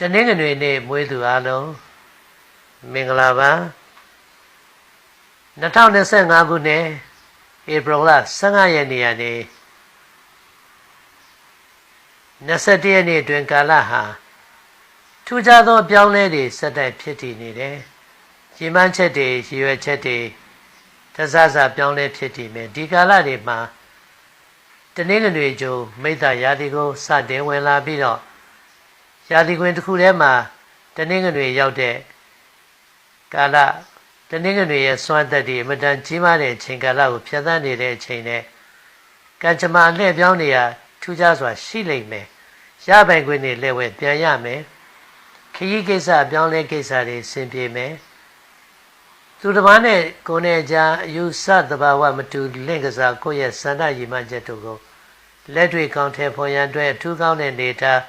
တနင်္ဂနွေနေ့မွေးသူအားလုံးမင်္ဂလာပါ2025ခုနှစ်ဧပြီလ15ရက်နေ့ကနေ21ရက်နေ့အတွင်းကာလဟာထူးခြားသောအပြောင်းလဲတွေဆက်တိုက်ဖြစ်တည်နေတယ်။ရေမှန်းချက်တွေရည်ရွယ်ချက်တွေတဆဆပြောင်းလဲဖြစ်တည်မယ်ဒီကာလတွေမှာတနင်္ဂနွေကျုံမိတ္တရာသီကိုစတင်ဝင်လာပြီးတော့ ရာသီခွင်တစ်ခုထဲမှာတနင်္ဂနွေရောက်တဲ့ကာလတနင်္ဂနွေရဲ့စွမ်းသက်တွေအမတန်ကြီးမားတဲ့အချိန်ကာလကိုဖြတ်သန်းနေတဲ့အချိန်နဲ့ကံကြမ္မာလှည့်ပြောင်းနေရထူးခြားစွာရှိလိမ့်မယ်ရပိုင်ခွင့်တွေလည်းဝဲပြန်ရမယ်ခရီးကိစ္စပြောင်းလဲကိစ္စတွေဆင်ပြေမယ်သူတစ်ပါးနဲ့ကိုယ်နဲ့ကြားအယူဆသဘာဝမတူလင့်ကစားကိုယ့်ရဲ့စန္ဒရည်မှချက်တို့ကိုလက်တွေကောင်းထဲဖော်ရန်အတွက်အထူးကောင်းတဲ့နေသား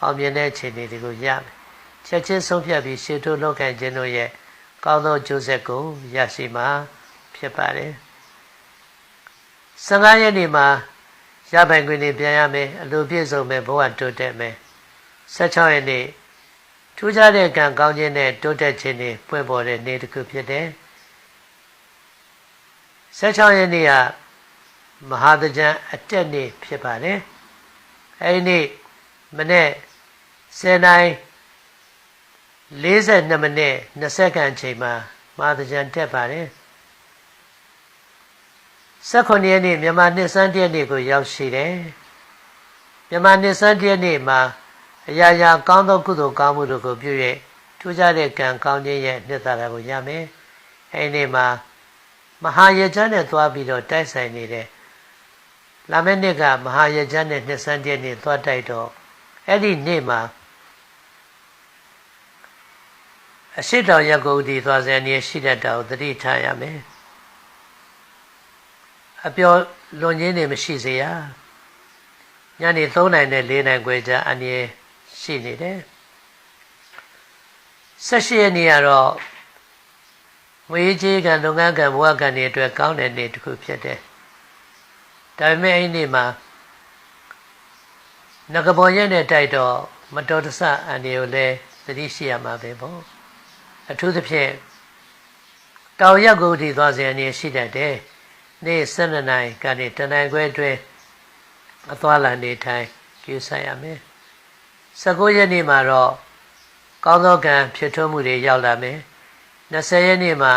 အောင်မြင်တဲ့အခြေအနေတွေကိုရမယ်ချက်ချင်းဆုံးဖြတ်ပြီးရှေ့တိုးလောက်ခံခြင်းတို့ရဲ့ကောင်းသောကျိုးဆက်ကိုရရှိမှာဖြစ်ပါတယ်15ရက်နေ့မှာရပိုင်ခွင့်တွေပြန်ရမယ်အလိုပြည့်စုံမယ်ဘဝတိုးတက်မယ်16ရက်နေ့ထူးခြားတဲ့ကံကောင်းခြင်းနဲ့တိုးတက်ခြင်းတွေပွင့်ပေါ်တဲ့နေ့တစ်ခုဖြစ်တယ်16ရက်နေ့ကမဟာသကြံအတက်နေ့ဖြစ်ပါတယ်အဲဒီနေ့မနေ့ 10နိုင်42မိနစ်20စက္ကန့်ချိန်မှာမဟာသကြံတက်ပါတယ်18ရက်နေ့မြန်မာနှစ်စန်းတရက်နေ့ကိုရောက်ရှိတယ်မြန်မာနှစ်စန်းတရက်နေ့မှာအရာရာကောင်းသောကုသိုလ်ကောင်းမှုတို့ကိုပြု၍ထူးခြားတဲ့ကံကောင်းခြင်းရဲ့နှစ်သာရကိုရမယ်အဲဒီနေ့မှာမဟာရကျမ်းနဲ့သွားပြီးတော့တိုက်ဆိုင်နေတဲ့လာမယ့်နှစ်ကမဟာရကျမ်းနဲ့နှစ်စန်းတရက်နေ့သွားတိုက်တော့အဲ့ဒီနေ့မှာ အရှိတောင်ရက်ကုတ်ဒီသွားစံနေရှိတဲ့တောင်သတိထားရမယ်အပြောလွန်ခြင်းတွေမရှိစေရညနေ3နိုင်နဲ့4နိုင်ခွဲကြာအနည်းရှိနေတယ်ဆက်ရှိရနေရတော့ဝေးကြီးကံလုပ်ငန်းကံဘဝကံတွေအတွက်ကောင်းတဲ့နေ့တစ်ခုဖြစ်တယ်ဒါပေမဲ့အဲ့ဒီနေ့မှာငကပေါ်ရက်နဲ့တိုက်တော့မတော်တဆအန်ဒီကိုလည်းသတိရှိရမှာပဲပေါ့ အထူးသဖြင့်တောင်ရက်ကိုဒီသွားစဉ်အနေရှိတတ်တယ်နေ့12နိုင်ကနေတနိုင်ခွဲအတွင်းအသွားလာနေထိုင်ကျူးဆိုင်ရမယ်19ရက်နေ့မှာတော့ကောင်းသောကံဖြစ်ထွန်းမှုတွေရောက်လာမယ်20ရက်နေ့မှာ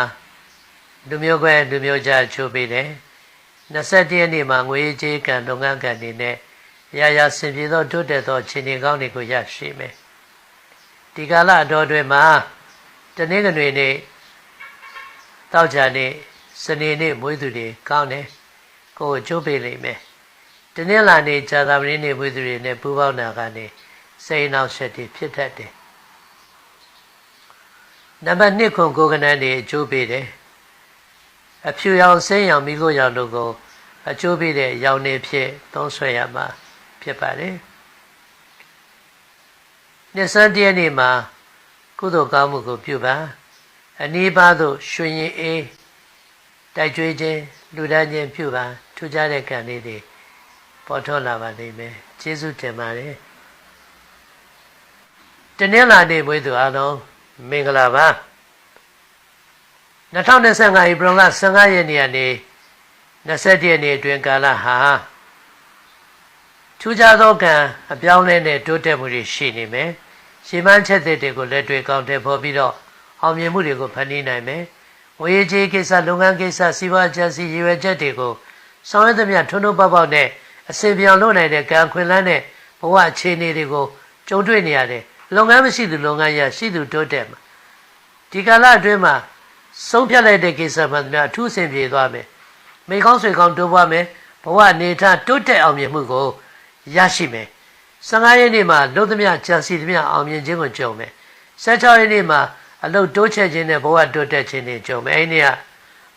လူမျိုးခွဲလူမျိုးကြားချိုးပေးတယ်21ရက်နေ့မှာငွေကြေးကံလုပ်ငန်းကံတွေနဲ့ရာရာဆင်ပြေသောတိုးတက်သောခြေနေကောင်းတွေကိုရရှိမယ်ဒီကာလအတော်တွင်မှာ တနင်္ဂနွေနေ့တောက်ကြနေ့စနေနေ့မွေးသူတွေကောင်းတယ်ကိုယ်ချိုးပေးလိမ့်မယ်တနင်္လာနေ့ဇာတာပတိနေ့မွေးသူတွေနဲ့ပူပေါင်းတာကနေစိတ်နောက်ဆက်တွေဖြစ်တတ်တယ်နံပါတ်1ခွန်ကိုကနန်းတွေအကျိုးပေးတယ်အဖြူရောင်စိမ်းရောင်မိခိုးရောင်တို့ကိုအကျိုးပေးတဲ့ရောင်နေဖြစ်သုံးဆွဲရမှာဖြစ်ပါတယ်နှစ်စံတည်းနေ့မှာ ကုသိုလ်ကောင်းမှုကိုပြုပါအနည်းပါးသို့ရွှင်ရင်အေးတိုက်ကြွေးခြင်းလူဒန်းခြင်းပြုပါထူးခြားတဲ့ကံလေးတွေပေါ်ထွန်းလာပါလိမ့်မယ်ကျေးဇူးတင်ပါတယ်တနင်္လာနေ့မွေးသူအားလုံးမင်္ဂလာပါ2025ဧပြီလ15ရက်နေ့ကနေ21ရက်နေ့အတွင်းကာလဟာထူးခြားသောကံအပြောင်းလဲနဲ့တိုးတက်မှုတွေရှိနေမယ်။ ရှေးမှန်းချက်တွေကိုလက်တွေ့ကောင်းတဲ့ပေါ်ပြီးတော့အောင်မြင်မှုတွေကိုဖန်တီးနိုင်မယ်။ဝေးကြီးကိစ္စလုပ်ငန်းကိစ္စစီးပွားကျစီရည်ရွယ်ချက်တွေကိုဆောင်ရွက်သမျှထွန်းထွန်းပေါက်ပေါက်နဲ့အစီပြောင်လုပ်နိုင်တဲ့ကံခွင်လန်းတဲ့ဘဝအခြေအနေတွေကိုကြုံတွေ့နေရတယ်။လုပ်ငန်းမရှိသူလုပ်ငန်းရရှိသူတိုးတက်မှာဒီကာလအတွင်းမှာဆုံးဖြတ်လိုက်တဲ့ကိစ္စမှန်သမျှအထူးဆင်ပြေသွားမယ်။မိကောင်းဆွေကောင်းတိုးပွားမယ်။ဘဝအနေထားတိုးတက်အောင်မြင်မှုကိုရရှိမယ် 15ရက်နေ့မှာလုံသမျှကြံစီသမျှအောင်မြင်ခြင်းကိုကြုံမယ်16ရက်နေ့မှာအလုတ်တိုးချက်ခြင်းနဲ့ဘဝတိုးတက်ခြင်းတွေကြုံမယ်အဲ့ဒီက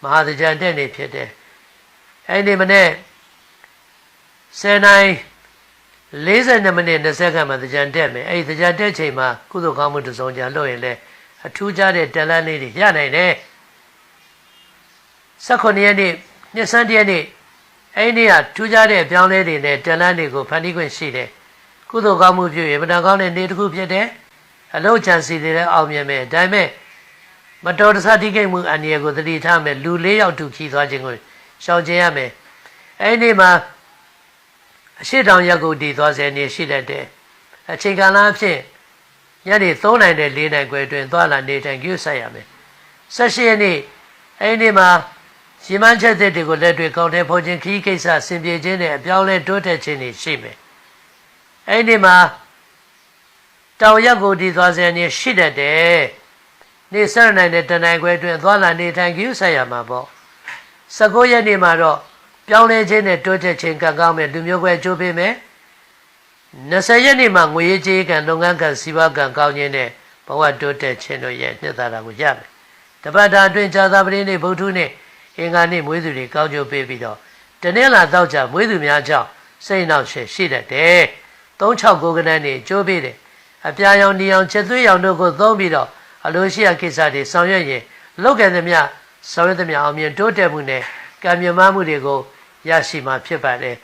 မဟာသကြံတဲ့နေ့ဖြစ်တယ်အဲ့ဒီမနေ့10နိုင်40မိနစ်20ခန့်မှာသကြံတက်မယ်အဲ့ဒီသကြံတက်ချိန်မှာကုသိုလ်ကောင်းမှုတစ်စုံကြလုပ်ရင်လည်းအထူးကြတဲ့တလန်းလေးတွေရနိုင်တယ်18ရက်နေ့နှစ်ဆန်းတရက်နေ့အဲ့ဒီကထူးခြားတဲ့အပြောင်းလဲတွေနဲ့တန်လန်းတွေကိုဖန်တီးခွင့်ရှိတယ် ကုသိုလ်ကောင်းမှုပြုရင်ပဒံကောင်းတဲ့နေ့တစ်ခုဖြစ်တယ်အလုံးချန်စီတွေလည်းအောင်မြင်မယ်ဒါပေမဲ့မတော်တဆတိကိတ်မှုအန္တရာယ်ကိုသတိထားမယ်လူ၄ယောက်တူခီးသွားခြင်းကိုရှောင်ကျဉ်ရမယ်အဲ့ဒီမှာအရှိတောင်ရက်ကိုတည်သွားစေနေရှိတတ်တယ်အချိန်ကာလအဖြစ်ညနေ3နိုင်တဲ့4နိုင်ခွဲအတွင်းသွားလာနေထိုင်ကြည့်ဆက်ရမယ်ဆက်ရှိရက်နေ့အဲ့ဒီမှာရှင်မချက်တဲ့တွေကိုလက်တွေကောင်းတဲ့ဖို့ခြင်းခီးကိစ္စဆင်ပြေခြင်းနဲ့အပြောင်းလဲတိုးတက်ခြင်းတွေရှိမယ် အဲ့ဒီမှာတောင်ရက်ကိုတည်သွားစေနေရှိတတ်တယ်နေဆက်နိုင်တဲ့တနိုင်ခွဲအတွင်းသွားလာနေထိုင်ကြည့်ဆက်ရမှာပေါ့19ရက်နေ့မှာတော့ပြောင်းလဲခြင်းနဲ့တိုးတက်ခြင်းကကောင်းမဲ့လူမျိုးကွဲကြိုးပေးမယ်20ရက်နေ့မှာငွေရေးကြေးကံလုပ်ငန်းကံစီးပွားကံကောင်းခြင်းနဲ့ဘဝတိုးတက်ခြင်းတို့ရဲ့နှစ်သာရကိုရမယ်တပတ်တာအတွင်းဇာတာပတိနေ့ဗုဒ္ဓနေ့အင်္ဂါနေ့မွေးသူတွေကောင်းကျိုးပေးပြီးတော့တနေ့လာတော့ကြမွေးသူများကြောင့်စိတ်နှောက်ရှက်ရှိတတ်တယ် 369ကနန်းနေကျိုးပေးတယ်အပြာရောင်ဒီအောင်ချက်သွေးရောင်တို့ကိုသုံးပြီးတော့အလိုရှိရာကိစ္စတွေဆောင်ရွက်ရင်လောက်ကံသမျှဆောင်ရွက်သမျှအောင်မြင်တိုးတက်မှုနဲ့ကံမြမမှုတွေကိုရရှိမှာဖြစ်ပါတယ်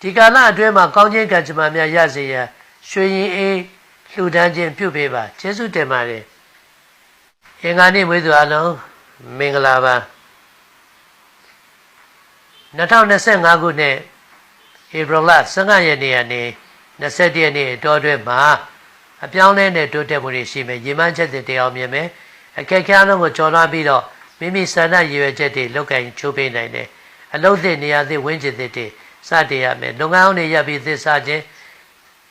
ဒီကာလအတွင်းမှာကောင်းခြင်းကံကြမ္မာများရစေရန်ရွှေရင်အေးလှူဒန်းခြင်းပြုပေးပါကျေးဇူးတင်ပါတယ်အင်္ဂါနေ့မွေးသူအလုံးမင်္ဂလာပါ2025ခုနှစ်ဧပြီလ15ရက်နေ့ကနေ 21ရက်နေ့တောအတွင်းမှာအပြောင်းလဲနဲ့တိုးတက်မှုတွေရှိမယ်ရေမှန်းချက်တွေတရားမြင်မယ်အခက်အခဲအလုံးကိုကျော်လွှားပြီးတော့မိမိဆန္ဒရည်ရွယ်ချက်တွေလောက်ကင်ချိုးပေးနိုင်တယ်အလုံးသစ်နေရာသစ်ဝင်းကျင်သစ်တွေစတင်ရမယ်လုပ်ငန်းအောင်တွေရပ်ပြီးသစ္စာခြင်း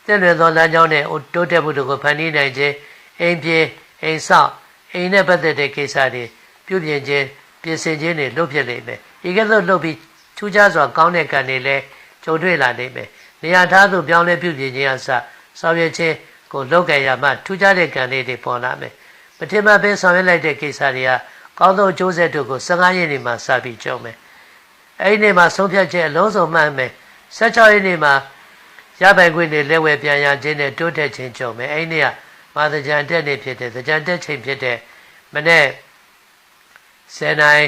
တည့်လွယ်သောလမ်းကြောင်းနဲ့တိုးတက်မှုတွေကိုဖန်တီးနိုင်ခြင်းအိမ်ပြေအိမ်ဆောက်အိမ်နဲ့ပတ်သက်တဲ့ကိစ္စတွေပြုပြင်ခြင်းပြင်ဆင်ခြင်းတွေလုပ်ဖြစ်လိမ့်မယ်ဒီကဲ့သို့လုပ်ပြီးထူးခြားစွာကောင်းတဲ့ကံတွေလည်းကြုံတွေ့လာနိုင်မယ် နေရာထားသို့ပြောင်းလဲပြုပြင်ခြင်းအစဆောင်ရွက်ခြင်းကိုလုပ်ကြရမှထူးခြားတဲ့ကံလေးတွေပေါ်လာမယ်မထင်မှတ်ဘဲဆောင်ရွက်လိုက်တဲ့ကိစ္စတွေကကောင်းသောအကျိုးဆက်တို့ကို15ရက်နေမှစပြီးကြုံမယ်အဲ့ဒီနေ့မှာဆုံးဖြတ်ချက်အလုံးစုံမှန်မယ်16ရက်နေ့မှာရပိုင်ခွင့်တွေလက်ဝဲပြန်ရခြင်းနဲ့တိုးတက်ခြင်းကြုံမယ်အဲ့ဒီနေ့ကမာသကြံတက်နေဖြစ်တဲ့သကြံတက်ချိန်ဖြစ်တဲ့မနေ့10နိုင်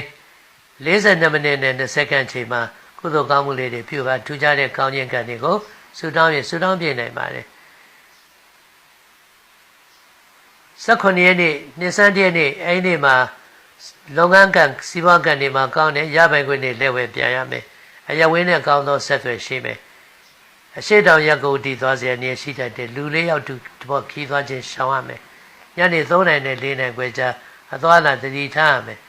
42မိနစ်နဲ့20စက္ကန့်ချိန်မှာ ကုသိုလ်ကောင်းမှုလေးတွေပြုပါထူးခြားတဲ့ကောင်းခြင်းကံတွေကိုဆုတောင်းရင်ဆုတောင်းပြနိုင်ပါတယ်18ရက်နေ့နှစ်ဆန်းတရက်နေ့အဲ့ဒီနေ့မှာလုပ်ငန်းကံစီးပွားကံတွေမှာကောင်းတယ်ရပိုင်ခွင့်တွေလက်ဝဲပြန်ရမယ်အရဝင်းနဲ့ကောင်းသောဆက်သွယ်ရှိမယ်အရှိတောင်ရက်ကိုတည်သွားစေနေရှိတတ်တယ်လူလေးယောက်တူတော့ခီးသွားခြင်းရှောင်ရမယ်ညနေ3နိုင်နဲ့4နိုင်ခွဲခြားအသွားလာတတိထားရမယ်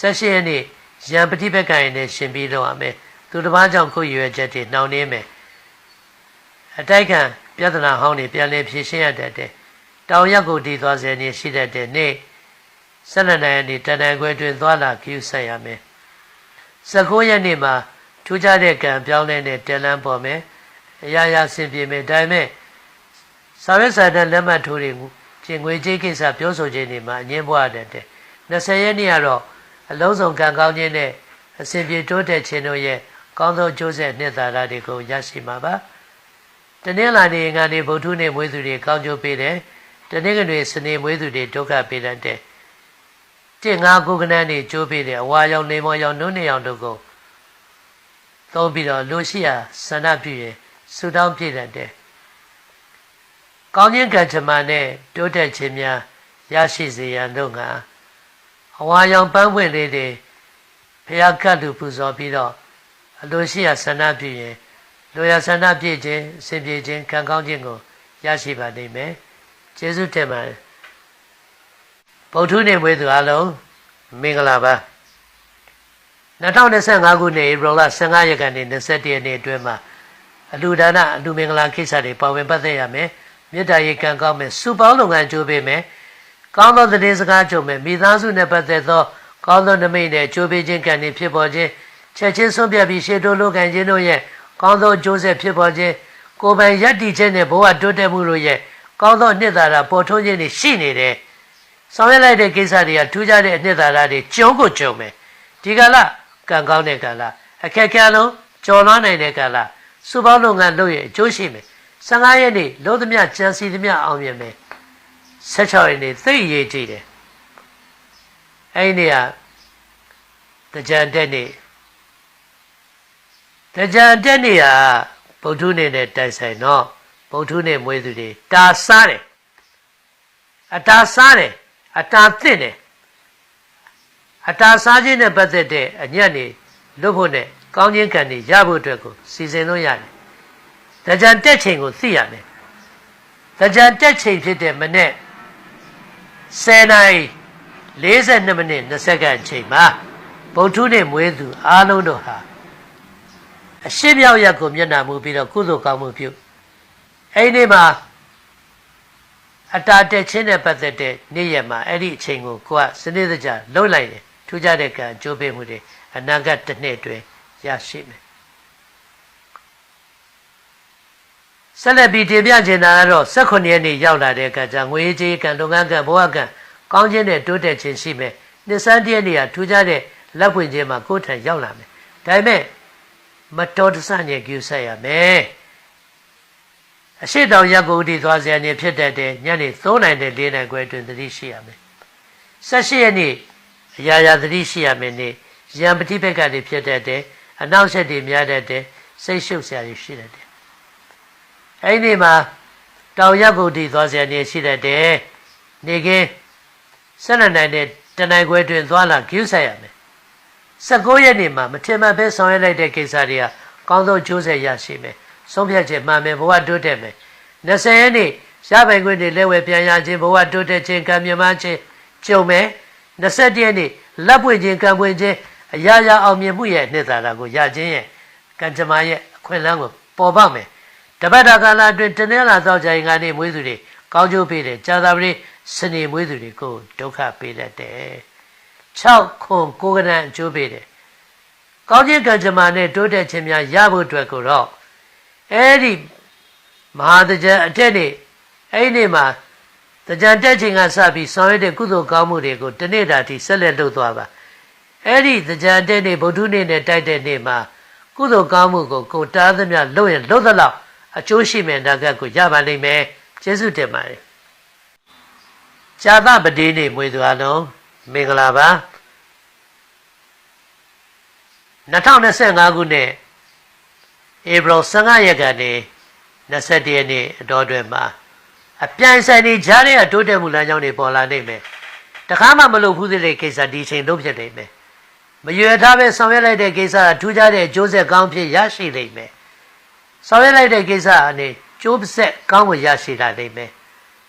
16ရက်နေ့ရံပฏิပက္ခရင်နဲ့ရှင်ပြီးတော့ရမယ် သူတစ်ပါးကြောင့်ခုရွယ်ချက်တွေနှောင့်နှင်းမယ်အတိုက်ခံပြဿနာဟောင်းတွေပြန်လည်ဖြေရှင်းရတတ်တယ်တောင်ရက်ကိုတည်သွားစေနေရှိတတ်တယ်နေ့ဆက်လက်နိုင်နေတန်တန်ခွဲတွင်သွားလာကြည့်ဆက်ရမယ်19ရက်နေ့မှာထူးခြားတဲ့ကံပြောင်းလဲတဲ့တလန်းပေါ်မယ်အရာရာဆင်ပြေမယ်ဒါပေမဲ့စာရွက်စာတမ်းလက်မှတ်ထိုးတွေကျင်ငွေကြေးကိစ္စပြောဆိုခြင်းတွေမှာအငင်းပွားတတ်တယ်20ရက်နေ့ကတော့အလုံးစုံကံကောင်းခြင်းနဲ့အစဉ်ပြေတိုးတက်ခြင်းတို့ရဲ့ ကောင်းသောကျိုးဆက်နှစ်သာရတွေကိုရရှိမှာပါတနင်္လာနေ့ငါနေ့ဗုဒ္ဓနေ့မွေးသူတွေကောင်းကျိုးပေးတယ်တနင်္ဂနွေစနေမွေးသူတွေဒုက္ခပေးတတ်တယ်တစ်ငါးကုကနန်းနေကျိုးပေးတယ်အဝါရောင်နေမောရောင်နုံးနေရောင်တို့ကိုသုံးပြီးတော့လူရှိရာဆန္ဒပြုရင်ဆုတောင်းပြည့်တတ်တယ်။ကောင်းခြင်းကံကြမ္မာနဲ့တိုးတက်ခြင်းများရရှိစေရန်တို့ကအဝါရောင်ပန်းပွင့်လေးတွေဖျားကတ်လူပူဇော်ပြီးတော့ အလိုရှိရာဆန္ဒပြုရင်လိုရာဆန္ဒပြည့်ခြင်းအစဉ်ပြေခြင်းကံကောင်းခြင်းကိုရရှိပါလိမ့်မယ်။ကျေးဇူးတင်ပါတယ်။ဗုဒ္ဓနေမွေးသူအလုံးမင်္ဂလာပါ2025ခုနှစ်ဧပြီလ15ရက်ကနေ21ရက်နေ့အတွင်းမှာအလူဒါနအလူမင်္ဂလာကိစ္စတွေပါဝင်ပတ်သက်ရမယ်မေတ္တာရေကံကောင်းမယ်စုပေါင်းလုပ်ငန်းကြိုးပေးမယ်ကောင်းသောသတင်းစကားကြုံမယ်မိသားစုနဲ့ပတ်သက်သောကောင်းသောနမိတ်နဲ့ကြိုးပေးခြင်းကံတွေဖြစ်ပေါ်ခြင်း ချက်ချင်းဆုံးဖြတ်ပြီးရှေ့တိုးလုပ်ကံခြင်းတို့ရဲ့ကောင်းသောကြိုးဆက်ဖြစ်ပေါ်ခြင်းကိုယ်ပိုင်ယက်တည်ခြင်းနဲ့ဘဝတိုးတက်မှုတို့ရဲ့ကောင်းသောနှစ်သာရပေါ်ထွန်းခြင်းတွေရှိနေတယ်ဆောင်ရွက်လိုက်တဲ့ကိစ္စတွေကထူးခြားတဲ့အနှစ်သာရတွေကျုံကိုကျုံမယ်ဒီကလာကံကောင်းတဲ့ကလာအခက်အခဲလုံးကျော်လွှားနိုင်တဲ့ကလာစုပေါင်းလုပ်ငန်းလုပ်ရင်အကျိုးရှိမယ်15ရက်နေ့လုံးသမျှကြံစီသမျှအောင်မြင်မယ်16ရက်နေ့သိရေးကြည့်တယ်အဲ့ဒီနေ့ကတကြံတက်နေ့ တကြံတက်နေ့ကဗုဒ္ဓနေ့နဲ့တိုက်ဆိုင်တော့ဗုဒ္ဓနေ့မွေးသူတွေတာစားတယ်အတာစားတယ်အတာသင့်တယ်အတာစားခြင်းနဲ့ပတ်သက်တဲ့အညက်နေလွတ်ဖို့နဲ့ကောင်းခြင်းကံတွေရဖို့အတွက်ကိုစီစဉ်လို့ရတယ်။တကြံတက်ချိန်ကိုသိရမယ်။တကြံတက်ချိန်ဖြစ်တဲ့မနေ့10နာရီ42မိနစ်20စက္ကန့်အချိန်မှာဗုဒ္ဓနဲ့မွေးသူအားလုံးတို့ဟာ အရှိမြောက်ရက်ကိုမျက်နှာမူပြီးတော့ကုသိုလ်ကောင်းမှုပြုအဲ့ဒီမှာအတာတက်ချင်းနဲ့ပတ်သက်တဲ့နေ့ရက်မှာအဲ့ဒီအချိန်ကိုကိုကစနစ်တကျလှုပ်လိုက်တယ်ထူးခြားတဲ့ကံအကျိုးပေးမှုတွေအနာဂတ်တစ်နှစ်အတွင်းရရှိမယ်ဆက်လက်ပြီးတင်ပြချင်တာကတော့18ရက်နေ့ရောက်လာတဲ့အခါကျငွေကြေးကံလုပ်ငန်းကံဘဝကံကောင်းခြင်းနဲ့တိုးတက်ခြင်းရှိမယ်နှစ်ဆန်းတရက်နေ့ကထူးခြားတဲ့လက်ပွင့်ခြင်းမှာကိုယ်ထံရောက်လာမယ်ဒါပေမဲ့ မတော်တဆညေကျူဆက်ရမယ်အရှိတောင်ရက်ကိုဒီသွားစရာနေဖြစ်တတ်တဲ့ညနေ3နိုင်တဲ့4နိုင်ခွဲအတွင်းသတိရှိရမယ်18ရက်နေ့အရာရာသတိရှိရမယ်နေ့ရံပတိဘက်ကနေဖြစ်တတ်တဲ့အနောက်ဆက်တွေများတတ်တဲ့စိတ်ရှုပ်စရာတွေရှိတတ်တယ်အဲ့ဒီမှာတောင်ရက်ကိုဒီသွားစရာနေရှိတတ်တဲ့နေကင်း12နိုင်တဲ့တနိုင်ခွဲတွင်သွားလာကျူးဆက်ရမယ် 19ရက်နေ့မှာမထင်မှတ်ပဲဆောင်ရွက်လိုက်တဲ့ကိစ္စတွေကကောင်းဆုံးကျိုးဆက်ရရှိမယ်ဆုံးဖြတ်ချက်မှန်မယ်ဘဝတိုးတက်မယ်20ရက်နေ့ရပိုင်ခွင့်တွေလက်ဝဲပြန်ရခြင်းဘဝတိုးတက်ခြင်းကံမြမခြင်းကြုံမယ်21ရက်နေ့လက်ပွင့်ခြင်းကံပွင့်ခြင်းအရာရာအောင်မြင်မှုရဲ့နှစ်သာရကိုရခြင်းရဲ့ကံကြမ္မာရဲ့အခွင့်အလမ်းကိုပေါ်ပေါက်မယ်တပတ်တာကာလအတွင်းတနင်္လာသောကြာရင်ကနေမွေးသူတွေကောင်းကျိုးပေးတယ်ကြာသပတေးစနေမွေးသူတွေကိုဒုက္ခပေးတတ်တယ် 6ခွန်ကိုကရန်အကျိုးပေးတယ်ကောင်းခြင်းကံကြမ္မာနဲ့တိုးတက်ခြင်းများရဖို့အတွက်ကိုတော့အဲ့ဒီမဟာတကြံအထက်နေ့အဲ့ဒီနေ့မှာတကြံတက်ခြင်းကစပြီးဆောင်ရွက်တဲ့ကုသိုလ်ကောင်းမှုတွေကိုတနေ့တာထိဆက်လက်လုပ်သွားပါအဲ့ဒီတကြံတက်နေ့ဗုဒ္ဓနေ့နဲ့တိုက်တဲ့နေ့မှာကုသိုလ်ကောင်းမှုကိုကိုတားသမျှလုပ်ရင်လုပ်သလောက်အကျိုးရှိမယ်နာဂတ်ကိုရပါလိမ့်မယ်ကျေးဇူးတင်ပါတယ်ဇာသပတိနေ့မွေသူအလုံး မင်္ဂလာပါ2025ခုနှစ်ဧပြီ15ရက်ကနေ21ရက်နေ့အတော်တွင်မှာအပြိုင်ဆိုင်နေကြားတဲ့အတိုးတက်မှုလမ်းကြောင်းတွေပေါ်လာနိုင်မယ်တခါမှမလုပ်ဘူးတဲ့ကိစ္စဒီချိန်လုံးဖြစ်နေမယ်မရွယ်ထားပဲဆောင်ရွက်လိုက်တဲ့ကိစ္စကထူးခြားတဲ့အကျိုးဆက်ကောင်းဖြစ်ရရှိလိမ့်မယ်ဆောင်ရွက်လိုက်တဲ့ကိစ္စအနေကျိုးဆက်ကောင်းကိုရရှိလာနိုင်မယ်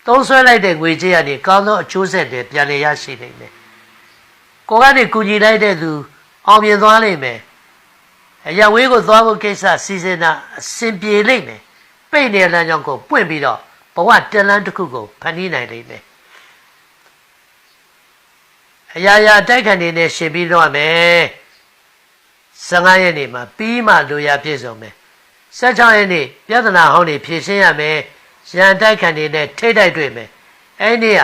သုံးဆွဲလိုက်တဲ့ငွေကြေးကနေကောင်းသောအကျိုးဆက်တွေပြန်လည်ရရှိနိုင်မယ် ကိုကနေကူညီလိုက်တဲ့သူအောင်မြင်သွားလိမ့်မယ်အရာဝေးကိုသွားဖို့ကိစ္စစီစဉ်တာအဆင်ပြေလိမ့်မယ်ပိတ်နေတဲ့လမ်းကြောင်းကိုပွင့်ပြီးတော့ဘဝတလန်းတစ်ခုကိုဖန်တီးနိုင်လိမ့်မယ်အရာရာတိုက်ခံနေနဲ့ရှင်ပြီးတော့မယ်15ရက်နေ့မှာပြီးမှလိုရာပြည့်စုံမယ်16ရက်နေ့ပြဿနာဟောင်းတွေဖြေရှင်းရမယ်ရန်တိုက်ခံနေနဲ့ထိတ်တိုက်တွေ့မယ်အဲ့ဒီက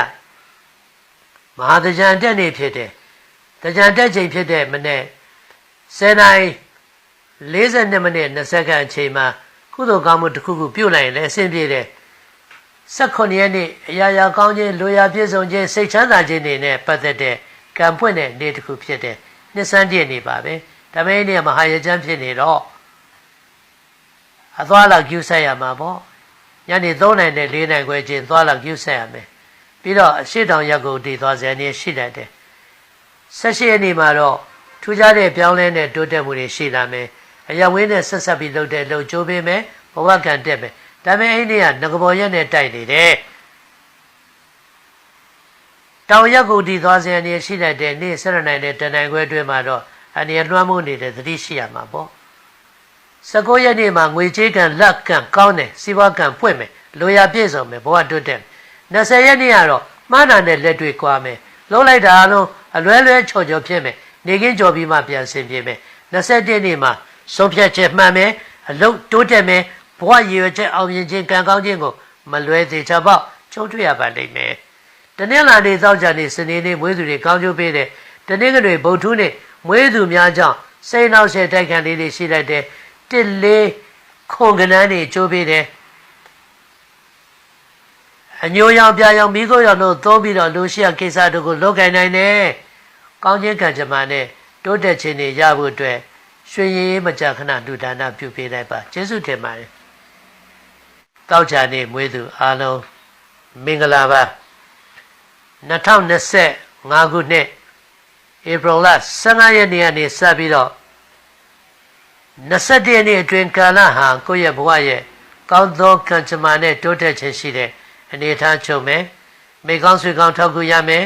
မဟာတကြံတက်နေဖြစ်တယ် တကြံတက်ချိန်ဖြစ်တဲ့မနေ့10နိုင်42မိနစ်20စက္ကန့်အချိန်မှာကုသိုလ်ကောင်းမှုတစ်ခုခုပြုတ်လိုက်ရင်လည်းအဆင်ပြေတယ်18ရက်နေ့အရာရာကောင်းခြင်းလိုရာပြည့်စုံခြင်းစိတ်ချမ်းသာခြင်းတွေနဲ့ပတ်သက်တဲ့ကံပွင့်တဲ့နေ့တစ်ခုဖြစ်တဲ့နှစ်ဆန်းတည့်နေ့ပါပဲဒါပေမဲ့နေ့မဟာရကျမ်းဖြစ်နေတော့အသွားလာကျူးဆက်ရမှာပေါ့ညနေ3နိုင်နဲ့4နိုင်ခွဲချင်းသွားလာကျူးဆက်ရမယ်ပြီးတော့အရှိတောင်ရက်ကိုတည်သွားစရာနေရှိတတ်တယ် 18ရက်နေ့မှာတော့ထူးခြားတဲ့ပြောင်းလဲတဲ့တိုးတက်မှုတွေရှိလာမယ်အရာဝင်းနဲ့ဆက်ဆက်ပြီးလုပ်တဲ့လုပ်ကြိုးပေးမယ်ဘဝကံတက်မယ်ဒါပေမဲ့အဲ့ဒီကငကဘောရက်နဲ့တိုက်နေတယ်တောင်ရက်ကိုဒီသွားစရာနေရှိတတ်တဲ့နေ့ဆက်ရနိုင်တဲ့တန်နိုင်ခွဲအတွင်းမှာတော့အနေလွှမ်းမိုးနေတဲ့သတိရှိရမှာပေါ့19ရက်နေ့မှာငွေကြေးကံလက်ကံကောင်းတယ်စီးပွားကံဖွင့်မယ်လိုရာပြည့်စုံမယ်ဘဝတိုးတက်20ရက်နေ့ကတော့မှားတာနဲ့လက်တွေ့ကွာမယ်လုံးလိုက်တာအလုံး အလွဲလွဲချော်ချော်ဖြစ်မယ်နေကင်းကြော်ပြီးမှပြန်ဆင်ပြေမယ်21နေ့မှာဆုံးဖြတ်ချက်မှန်မယ်အလုတ်တိုးတက်မယ်ဘဝရည်ရွယ်ချက်အောင်မြင်ခြင်းကံကောင်းခြင်းကိုမလွဲသေးချပေါ့ချုံတွေ့ရပါလိမ့်မယ်တနင်္လာနေ့သောကြာနေ့စနေနေ့မွေးသူတွေကောင်းကျိုးပေးတယ်တနင်္ဂနွေဗုဒ္ဓနေ့မွေးသူများကြောင့်စိတ်နှောက်ရှက်တိုက်ခံလေးတွေရှိလိုက်တယ်တစ်လေးခွန်ကနန်းတွေကျိုးပေးတယ် အညိုရောင်ပြရောင်မိခိုးရောင်တို့သုံးပြီးတော့လူရှိရကိစ္စတို့ကိုလုပ်ကိုင်နိုင်တယ်။ကောင်းခြင်းကံကြမ္မာနဲ့တိုးတက်ခြင်းတွေရဖို့အတွက်ရွှေရည်မကြခဏလူဒါနပြုပေးလိုက်ပါကျေးဇူးတင်ပါတယ်။တောက်ချာနေမွေးသူအားလုံးမင်္ဂလာပါ2025ခုနှစ်ဧပြီလ15ရက်နေ့ကနေစပြီးတော့21ရက်နေ့အတွင်းကာလဟာကိုယ့်ရဲ့ဘဝရဲ့ကောင်းသောကံကြမ္မာနဲ့တိုးတက်ခြင်းရှိတဲ့ အနေအထားချုပ်မယ်မိကောင်းဆွေကောင်းထောက်ကူရမယ်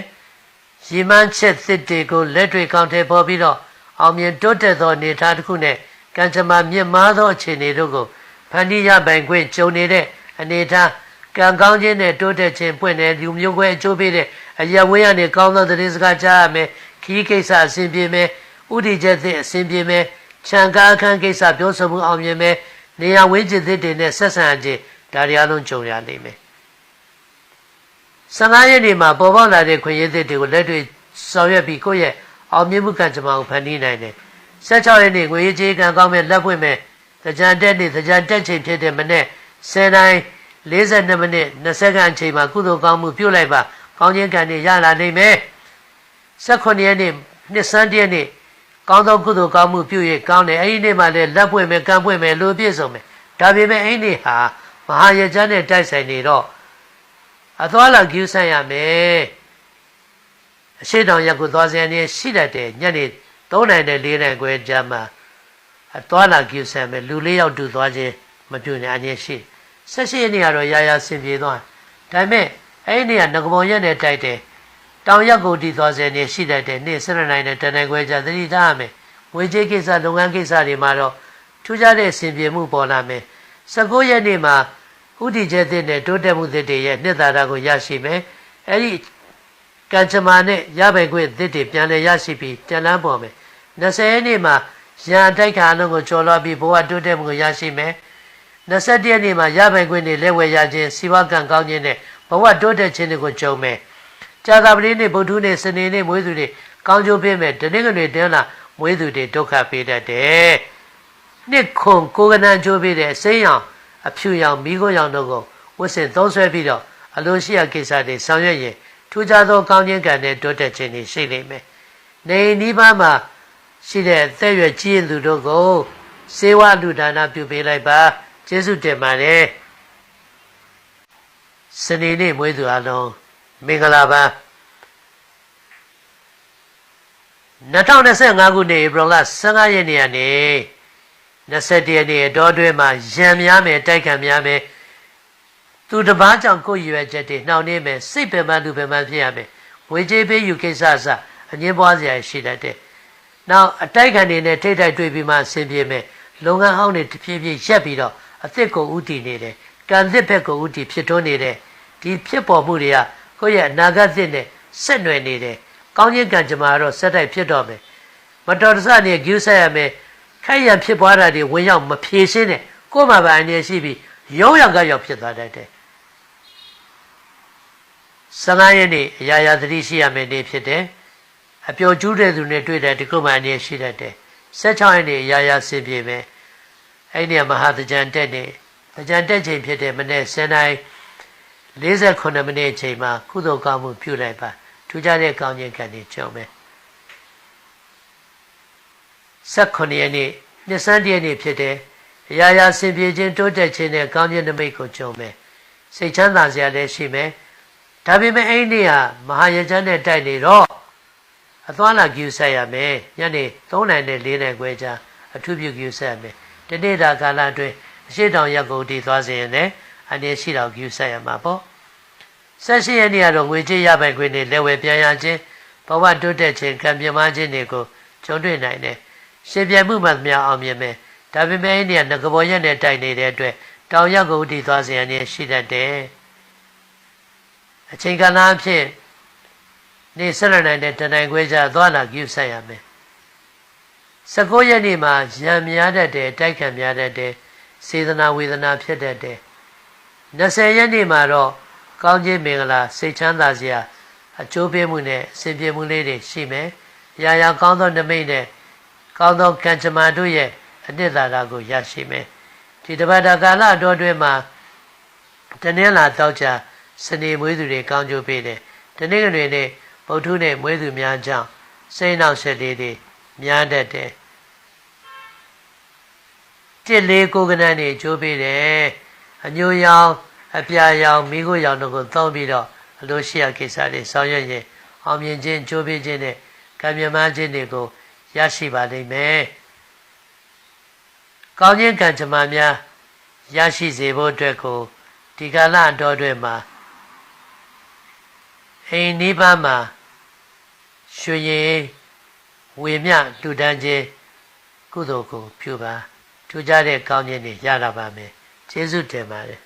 ရည်မှန်းချက်သစ်တွေကိုလက်တွေကောင်းတဲ့ပေါ်ပြီးတော့အောင်မြင်တိုးတက်သောအနေအထားတစ်ခုနဲ့ကံကြမ္မာမြင့်မားသောအခြေအနေတို့ကိုဖန်တီးရပိုင်ခွင့်ကြုံနေတဲ့အနေအထားကံကောင်းခြင်းနဲ့တိုးတက်ခြင်းပွင့်တဲ့လူမျိုးခွဲအကျိုးပေးတဲ့အရာဝေးရနေကောင်းသောသတင်းစကားကြားရမယ်ခီးကိစ္စအဆင်ပြေမယ်ဥဒိချက်သစ်အဆင်ပြေမယ်ခြံကားအခန်းကိစ္စပြောဆိုမှုအောင်မြင်မယ်နေရာဝင်းကျင်သစ်တွေနဲ့ဆက်ဆံခြင်းဒါတွေအလုံးကြုံရနိုင်မယ် 15ရက်နေ့မှာပေါ်ပေါက်လာတဲ့ခွင့်ရသစ်တွေကိုလက်တွေ့ဆောင်ရွက်ပြီးကိုယ့်ရဲ့အောင်မြင်မှုကံကြမ္မာကိုဖန်တီးနိုင်တယ်16ရက်နေ့ငွေရေးကြေးကံကောင်းမဲ့လက်ပွင့်မဲ့တကြံတက်နေ့တကြံတက်ချိန်ဖြစ်တဲ့မနေ့10တိုင်း42မိနစ်20စက္ကန့်အချိန်မှာကုသိုလ်ကောင်းမှုပြုလိုက်ပါကောင်းခြင်းကံတွေရလာနိုင်မယ်18ရက်နေ့နှစ်ဆန်းတရက်နေ့ကောင်းသောကုသိုလ်ကောင်းမှုပြု၍ကောင်းတယ်အဲ့ဒီနေ့မှလည်းလက်ပွင့်မယ်ကံပွင့်မယ်လူပြည့်စုံမယ်ဒါပေမဲ့အဲ့ဒီနေ့ဟာမဟာရကြနဲ့တိုက်ဆိုင်နေတော့ အသွားလာကျူးဆန့်ရမယ်အရှိတောင်ရက်ကိုသွားစရာနေရှိတတ်တယ်ညနေ3နိုင်နဲ့4နိုင်ခွဲကြာမှအသွားလာကျူးဆန့်မယ်လူလေးယောက်တူသွားခြင်းမပြုနိုင်အရင်ရှိဆက်ရှိနေရတော့ရာရာဆင်ပြေသွားဒါပေမဲ့အဲ့ဒီနေ့ကငကပုံရက်နဲ့တိုက်တယ်တောင်ရက်ကိုတီသွားစရာနေရှိတတ်တယ်နေ့7နိုင်နဲ့တနိုင်ခွဲကြာသတိထားရမယ်ဝေကြေးကိစ္စလုပ်ငန်းကိစ္စတွေမှာတော့ထူးခြားတဲ့ဆင်ပြေမှုပေါ်လာမယ်19ရက်နေ့မှာ ဥတီကျဲတဲ့နဲ့တိုးတက်မှုသစ်တွေရဲ့နှစ်သာရကိုရရှိမယ်အဲ့ဒီကံကြမ္မာနဲ့ရပိုင်ခွင့်သစ်တွေပြန်လည်ရရှိပြီးတန်လန်းပေါ်မယ်20ရက်နေ့မှာရန်တိုက်ခါလုံးကိုကျော်လွှားပြီးဘဝတိုးတက်မှုကိုရရှိမယ်21ရက်နေ့မှာရပိုင်ခွင့်တွေလက်ဝဲရခြင်းစီဝကံကောင်းခြင်းနဲ့ဘဝတိုးတက်ခြင်းတွေကိုကြုံမယ်ကြာသာပတိနေ့ဗုဒ္ဓနေ့စနေနေ့မွေးသူတွေကောင်းကျိုးပေးမယ်တနင်္ဂနွေတင်းလာမွေးသူတွေဒုက္ခပေးတတ်တယ်နှစ်ခွန်ကိုကနန်ကျိုးပေးတဲ့စိမ့်ရောင် အဖြူရောင်မိခိုးရောင်တို့ကိုဝတ်ဆင်သုံးဆွဲပြီးတော့အလိုရှိရာကိစ္စတွေဆောင်ရွက်ရင်ထူးခြားသောကောင်းခြင်းကံနဲ့တိုးတက်ခြင်းတွေရှိနေမယ်။နေနိဗ္ဗာန်မှာရှိတဲ့အသက်ရွယ်ကြီးသူတို့ကိုစေဝလူဒါနပြုပေးလိုက်ပါကျေးဇူးတင်ပါတယ်။စနေနေ့မွေးသူအလုံးမင်္ဂလာပါ2025ခုနှစ်ဧပြီလ15ရက်နေ့ကနေ 21ရက်နေ့အတော်တွင်းမှာရံများမယ်တိုက်ခံများမယ်သူတပားကြောင့်ကိုယ်ရွယ်ချက်တွေနှောင့်နှေးမယ်စိတ်ပင်ပန်းလူပင်ပန်းဖြစ်ရမယ်ဝေကြေးပေးယူကိစ္စအစအငင်းပွားစရာရှိတတ်တယ်နောက်အတိုက်ခံတွေနဲ့ထိတ်တိုက်တွေ့ပြီးမှဆင်ပြေမယ်လုပ်ငန်းဟောင်းတွေတဖြည်းဖြည်းရက်ပြီးတော့အသစ်ကိုဥတည်နေတယ်ကံသစ်ဘက်ကိုဥတည်ဖြစ်ထွန်းနေတယ်ဒီဖြစ်ပေါ်မှုတွေကကိုယ့်ရဲ့အနာဂတ်သစ်နဲ့ဆက်နွယ်နေတယ်ကောင်းခြင်းကံကြမ္မာတော့ဆက်တိုက်ဖြစ်တော့မယ်မတော်တဆနဲ့ကျူးဆက်ရမယ် ခိုက်ရန်ဖြစ်ပွားတာတွေဝင်ရောက်မဖြေရှင်းနဲ့ကိုယ်မှာပါအနေရှိပြီးရုံးရောက်ကရောက်ဖြစ်သွားတတ်တယ်15ရက်နေ့အရာရာသတိရှိရမယ်နေ့ဖြစ်တယ်အပျော်ကျူးတဲ့သူနဲ့တွေ့တဲ့ဒီကုမှအနေရှိတတ်တယ်16ရက်နေ့အရာရာဆင်ပြေမယ်အဲ့ဒီမဟာတကြံတက်နေတကြံတက်ချိန်ဖြစ်တဲ့မနေ့7နိုင်48မိနစ်အချိန်မှာကုသိုလ်ကောင်းမှုပြုလိုက်ပါထူးခြားတဲ့ကောင်းခြင်းကံတွေကြုံမယ် 18ရက်နေ့နှစ်ဆန်းတရက်နေ့ဖြစ်တဲ့အရာရာဆင်ပြေခြင်းတိုးတက်ခြင်းနဲ့ကောင်းခြင်းနမိတ်ကိုကြုံမယ်စိတ်ချမ်းသာစရာလည်းရှိမယ်ဒါပေမဲ့အဲ့ဒီဟာမဟာယကျမ်းနဲ့တိုက်နေတော့အသွားလာကျူဆက်ရမယ်ညနေ3နိုင်နဲ့4နိုင်ခွဲကြာအထူးပြုကျူဆက်ရမယ်ဒီနေ့တာကာလအတွင်းအရှိတောင်ရက်ကိုတည်သွားစေရင်လည်းအနေရှိတော်ကျူဆက်ရမှာပေါ့ဆက်ရှိရနေရတော့ငွေကြေးရပိုင်ခွင့်တွေလက်ဝယ်ပြန်ရခြင်းဘဝတိုးတက်ခြင်းကံပြမခြင်းတွေကိုကြုံတွေ့နိုင်တယ် ရှင်ပြိုင်မှုမှများအောင်မြင်မယ်ဒါပေမဲ့အဲ့ဒီကငကဘောရက်နဲ့တိုက်နေတဲ့အတွက်တောင်ရောက်ကိုတည်သွားစေရနေရှိတတ်တယ်အချိန်ကာလအဖြစ်နေဆက်ရနိုင်တဲ့တနိုင်ခွဲကြသွားလာကြည့်ဆက်ရမယ်19ရက်နေ့မှာရံများတတ်တယ်တိုက်ခံများတတ်တယ်စေတနာဝေဒနာဖြစ်တတ်တယ်20ရက်နေ့မှာတော့ကောင်းခြင်းမင်္ဂလာစိတ်ချမ်းသာစရာအကျိုးပေးမှုနဲ့အစဉ်ပြေမှုလေးတွေရှိမယ်။ရာရာကောင်းသောနမိတ်နဲ့ ကောင်းသောကံကြမ္မာတို့ရဲ့အနှစ်သာရကိုရရှိမယ်။ဒီတပတ်တာကာလအတော်တွင်မှာတနင်္လာတောက်ကြစနေမွေးသူတွေကောင်းကျိုးပေးတယ်။တနင်္ဂနွေနေ့ဗုဒ္ဓနဲ့မွေးသူများကြောင့်စိတ်နှောက်ဆက်လေးတွေများတတ်တယ်။တစ်လေးကိုကနန်းနေကျိုးပေးတယ်။အညိုရောင်အပြာရောင်မိခိုးရောင်တို့ကိုသုံးပြီးတော့အအလိုရှိရာကိစ္စတွေဆောင်ရွက်ရင်အောင်မြင်ခြင်းကြိုးပေးခြင်းနဲ့ကံမြမခြင်းတွေကို ရရှိပါလိမ့်မယ်။ကောင်းခြင်းကံကြမ္မာများရရှိစေဖို့အတွက်ကိုဒီကာလအတော်အတွင်းမှာအိမ်နိဗ္ဗာန်မှာရွှေရင်ဝေမျှတူတန်းခြင်းကုသိုလ်ကိုပြုပါထူးခြားတဲ့ကောင်းခြင်းတွေရလာပါမယ်ကျေးဇူးတင်ပါတယ်